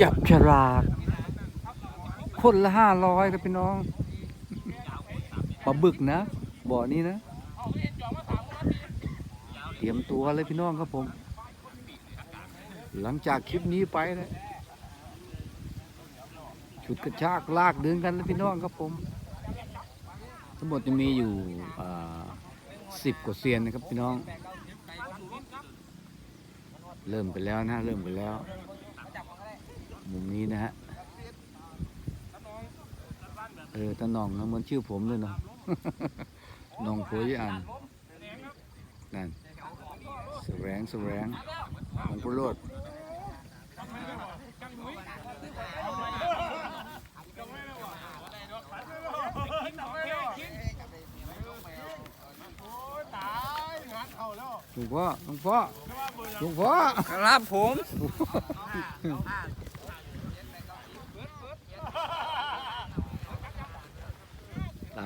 จับฉลากคนละห้าร้อยครับพี่น้องปลาบึกนะ บ่อนี้นะ เตรียมตัวเลยพี่น้องครับผม หลังจากคลิปนี้ไปนะชุดกระชากลากเดินกันแล้วพี่น้องครับผม ทั้งหมดจะมีอยู่สิบกว่าเซียนนะครับพี่น้อง เริ่มไปแล้วนะ เริ่มไปแล้ว มุมนี้นะฮะ เออตาหน่องนะเหมือนชื่อผมเลยเนาะหน่องโพยอันนั่นแสวงแสวงหลวงพ่อโลดหลวงพ่อหลวงพ่อหลวงพ่อครับผม ตามบ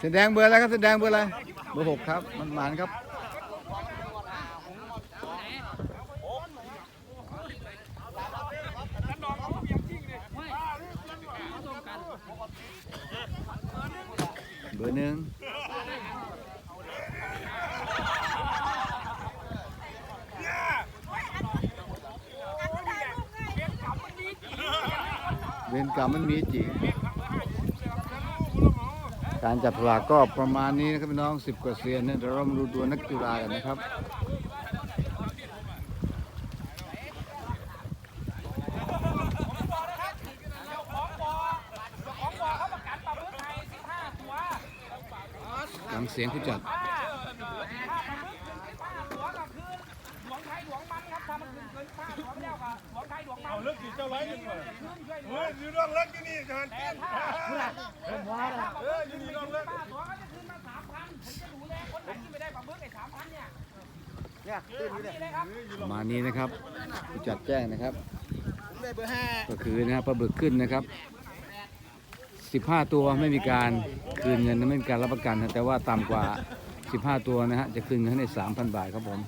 แสดงเบอร์อะไรครับแสดงเบอร์อะไรเบอร์หกครับมันหมานครับเบอร์หนึ่งเวรกรรมมันมีจริง การจับฉลากก็ประมาณนี้นะครับพี่น้องสิบกว่าเซียนเนี่ยเดี๋ยวเรามาดูตัวนักจุฬากันนะครับหลังเสียงผู้จัด เอาเลิกกี่เจ้าไรกันก่อนเฮ้ยอยู่น้องเลิกที่นี่จานเอออยู่นี่น้องเลิกประมาณนี้นะครับผู้จัดแจ้งนะครับ ก็คือนะครับปลาบึกขึ้นนะครับ15 ตัวไม่มีการคืนเงินไม่มีการรับประกัน แต่ว่าต่ำกว่า 15 ตัวนะฮะจะคืนเงินให้3,000 บาทครับผม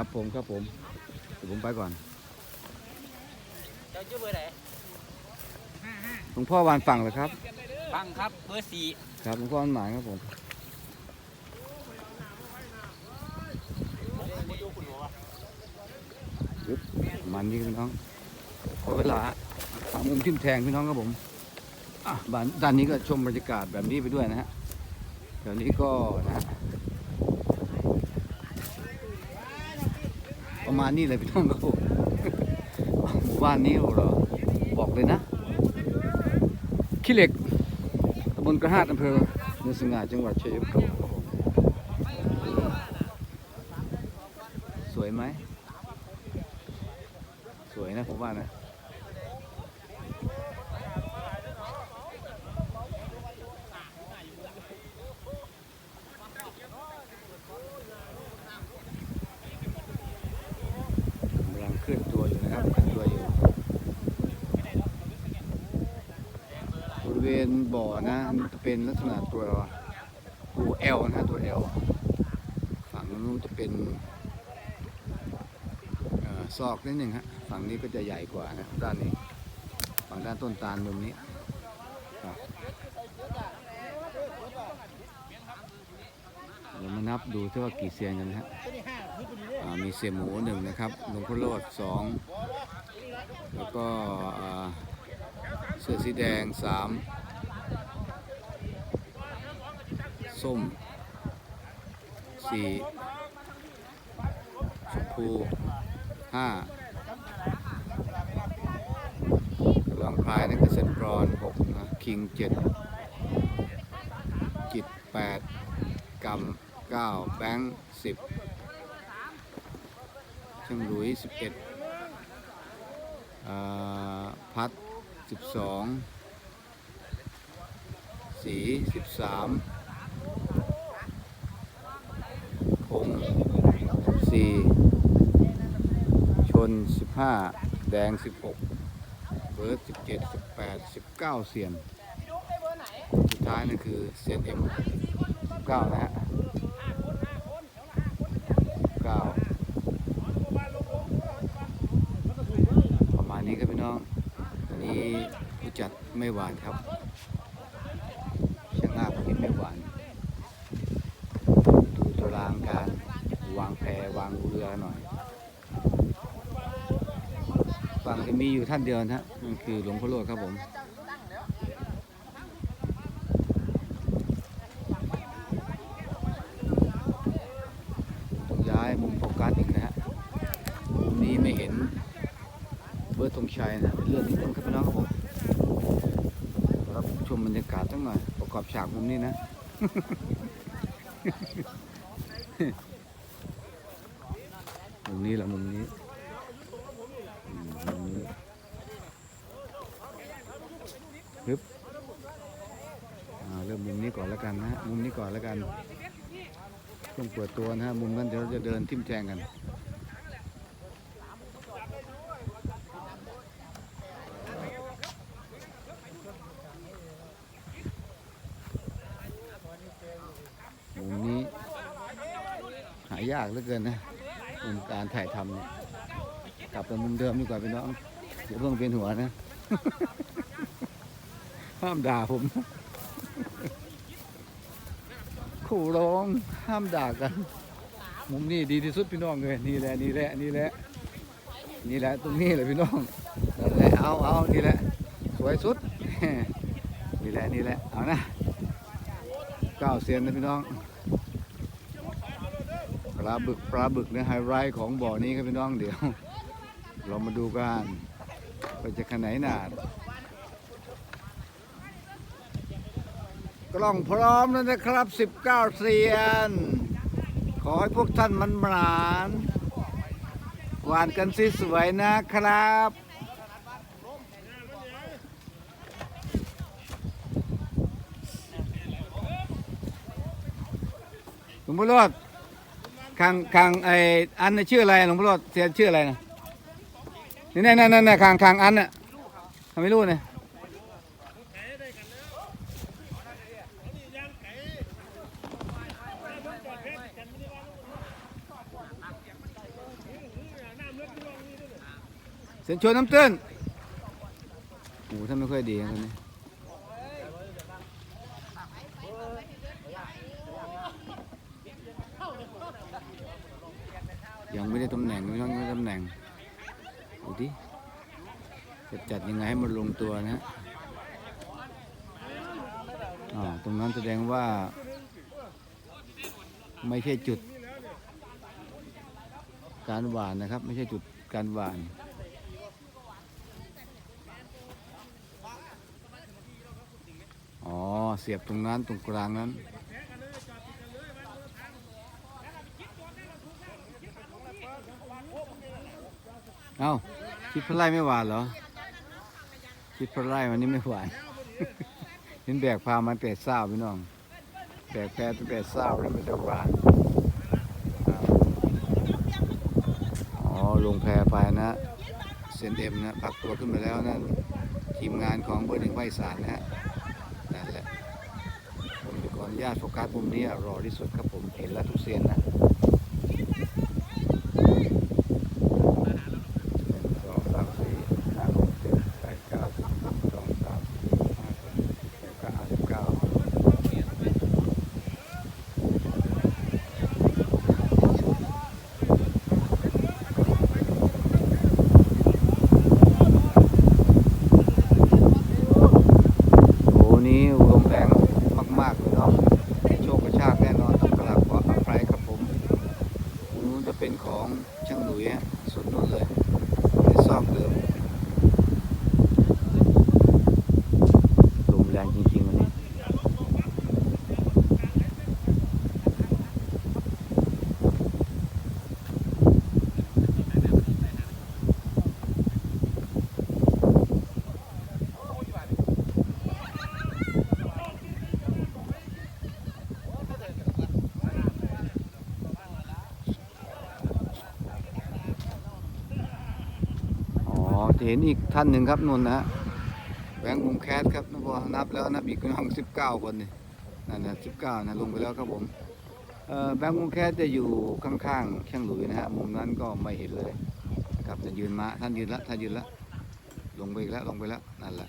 ครับผมครับผมเดี๋ยวผมไปก่อนเจ้าชื่อเบอร์ไหนหลวงพ่อวานฝั่งเหรอครับฟังครับเบอร์สี่ครับหลวงพ่อวานหมายครับผมยึบมันนี่พี่น้องขอเวลาหามุมทิ่มแทงพี่น้องครับผมอะบ้านด้านนี้ก็ชมบรรยากาศแบบนี้ไปด้วยนะฮะแถวนี้ก็นะฮะ ประมาณนี้เลยพี่น้องครับผมหมู่บ้านนี้เหรอบอกเลยนะขี้เหล็กตำบลกระหาดอำเภอเนสง่าจังหวัดชัยภูมิสวยไหมสวยนะผมว่านะ กำลังเคลื่อนตัวอยู่นะครับเคลื่อนตัวอยู่ บริ เวณบ่อนะมันจะเป็นลักษณะตัวตัวเอลนะตัวเอลฝั่งนู้นจะเป็นอซอกนิดหนึ่งฮะฝั่งนี้ก็จะใหญ่กว่านะด้านนี้ฝั่งด้านต้นตาลมุมนี้ครับเดี๋ยวมานับดูที่ว่ากี่เซียนกันนะฮะมีเสียหมูหนึ่งนะครับหลวงพ่อโลดสองแล้วก็เสื้อสีแดงสาม ส้ม สี่ชมพูห้าหลองพลายนั่นคือเซนกรอนหกนะคิงเจ็ดจิตแปดกำเก้าแบงค์สิบช่างหลุยสิบเอ็ดพัดสิบสองสีสิบสามพงสี่ช นสิบห้าแดงสิบหกเบิร์ดสิบเจ็ดสิบแปดสิบเก้าเสียน สุดท้ายนั่นคือเซียนเอ็มเก้านะฮะเก้าประมาณนี้ครับพี่น้องวันนี้ผู้จัดไม่หวานครับช่างอาคนนี้ไม่หวานดูตารางการวางแพรวางเรือหน่อย ฝั่งจะมีอยู่ท่านเดียวนะฮะนั่นคือหลวงพ่อโลดครับผมต้องย้ายมุมโฟกัสอีกนะฮะมุมนี้ไม่เห็นเบิร์ดธงชัยนะเลื่อนนิดนึงครับพี่น้องครับผมรับชมบรรยากาศสักหน่อยประกอบฉากมุมนี้นะมุมนี้แหละมุมนี้อืมมุมนี้ฮึบอ่าเริ่มมุมนี้ ก่อนแล้วกันนะฮะมุมนี้ก่อนแล้วกันช่วงเปิดตัวนะฮะมุมนั้นเดี๋ยวเราจะเดินทิ่มแทงกันมุมนี้หายากเหลือเกินนะมุมการถ่ายทำเนี่ยกลับไปมุมเดิมดีกว่าพี่น้องเดี๋ยวเพิ่งเวียนหัวนะ ห้ามด่าผมนะ ขู่ร้องห้ามด่ากัน มุมนี้ดีที่สุดพี่น้องเลยนี่แหละนี่แหละนี่แหละนี่แหละตรงนี้แหละพี่น้องนั่นแหละเอาเอานี่แหละ สวยสุดนี่แหละนี่แหละเอานะเก้าเซียนนะพี่น้องปลาบึกปลาบึกเนี่ยไฮไลท์ของบ่อนี้ครับพี่น้องเดี๋ยว เรามาดูกันว่าจะขนาดไหนนา กล้องพร้อมแล้วนะครับ 19 เซียน ขอให้พวกท่านมันหมานหวานกันสิสวยนะครับหลวงพ่อรอดข้างข้างไออันชื่ออะไรหลวงพ่อรอดเสียชื่ออะไรนะนี่นั่นนั่นนั่นข้างข้างอันน่ะทำไม่รู้เนี่ยเสียนชวนน้ำตื้นโอ้โหท่านไม่ค่อยดีนะคนนี้ยังไม่ได้ตำแหน่งไม่ต้องไม่ได้ตำแหน่งดูดิจะจัดยังไงให้มันลงตัวนะฮะตรงนั้นแสดงว่า ไม่ใช่จุด การหวานนะครับ ไม่ใช่จุดการหวาน อ๋อ เสียบตรงนั้นตรงกลางนั้น เอ้าคิดพลายไม่หวานเหรอ คิดพลายวันนี้ไม่หวานเห็นแบกพามันเป็ดเศร้าพี่น้อง แบกแพตัวเป็ดเศร้าแล้วมันจะหวานอ๋อลงแพไปนะเซนเอ็มนะปักตัวขึ้นมาแล้วนะทีมงานของเบอร์หนึ่งไพศาลนะฮะนั่นแหละ ออนุญาตโฟกัสมุมนี้รอที่สุดครับผมเห็นแล้วทุกเซียนนะ หนึ่งสองสามสี่ห้าหกเจ็ดแปดเก้าสิบสองสามสี่ห้าหกเจ็ดแปดเก้าสิบเก้าโอ้นี้รวมแรงมากๆเลยเนาะโชคกระชากแน่นอนต้องกราบขออภัยครับผม ตรงนู้นจะเป็นของช่างหนุ่ยฮะสุดนู้นเลยในซอมเดิมลมแรงจริงๆวันนี้ จะ เห็นอีกท่านหนึ่งครับนนนะฮะแบงค์วงแคสครับนับว่านับแล้วนับอีกน้องสิบเก้าคนนี่นั่นนะสิบเก้านะลงไปแล้วครับผมแบงค์วงแคสจะอยู่ข้างๆช่างหลุยนะฮะมุมนั้นก็ไม่เห็นเลยนะครับจะยืนมาท่านยืนละท่านยืนละลงไปอีกแล้วลงไปแล้วนั่นแหละ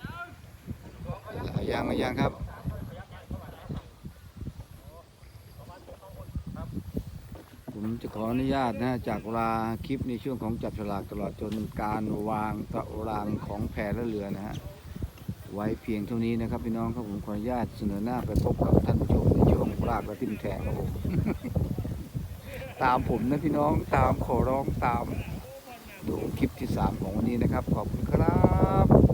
นั่นแหละเอายางมายางครับ ผมจะขออนุญาตนะจากลาคลิปในช่วงของจับฉลากตลอดจนการวางตารางของแพและเรือนะฮะไว้เพียงเท่านี้นะครับพี่น้องครับผมขออนุญาตเสนอหน้าไปพบกับท่านผู้ชมในช่วงรากและทิมแทงครับผมตามผมนะพี่น้องตามขอร้องตามดูคลิปที่สามของวันนี้นะครับ ขอบคุณครับ